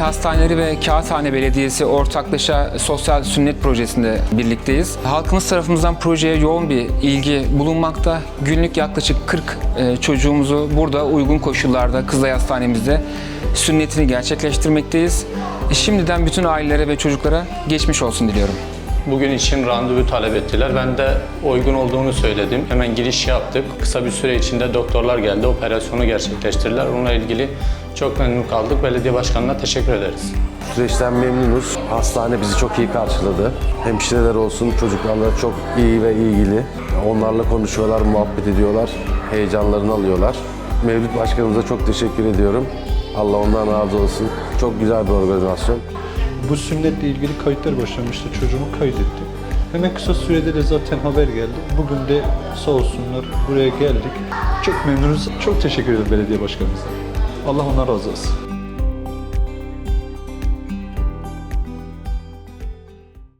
Hastaneleri ve Kağıthane Belediyesi ortaklaşa sosyal sünnet projesinde birlikteyiz. Halkımız tarafımızdan projeye yoğun bir ilgi bulunmakta. Günlük yaklaşık 40 e, çocuğumuzu burada uygun koşullarda Kızılay Hastanemizde sünnetini gerçekleştirmekteyiz. Şimdiden bütün ailelere ve çocuklara geçmiş olsun diliyorum. Bugün için randevu talep ettiler. Ben de uygun olduğunu söyledim. Hemen giriş yaptık. Kısa bir süre içinde doktorlar geldi, operasyonu gerçekleştirdiler. Onunla ilgili çok memnun kaldık. Belediye başkanına teşekkür ederiz. Süreçten memnunuz. Hastane bizi çok iyi karşıladı. Hemşireler olsun, çocuklarla çok iyi ve ilgili. Onlarla konuşuyorlar, muhabbet ediyorlar, heyecanlarını alıyorlar. Mevlüt Başkanımıza çok teşekkür ediyorum. Allah ondan razı olsun. Çok güzel bir organizasyon. Bu sünnetle ilgili kayıtlar başlamıştı. Çocuğumu kaydetti. Hemen kısa sürede de zaten haber geldi. Bugün de sağ olsunlar buraya geldik. Çok memnunuz. Çok teşekkür ederim belediye başkanımıza. Allah ona razı olsun.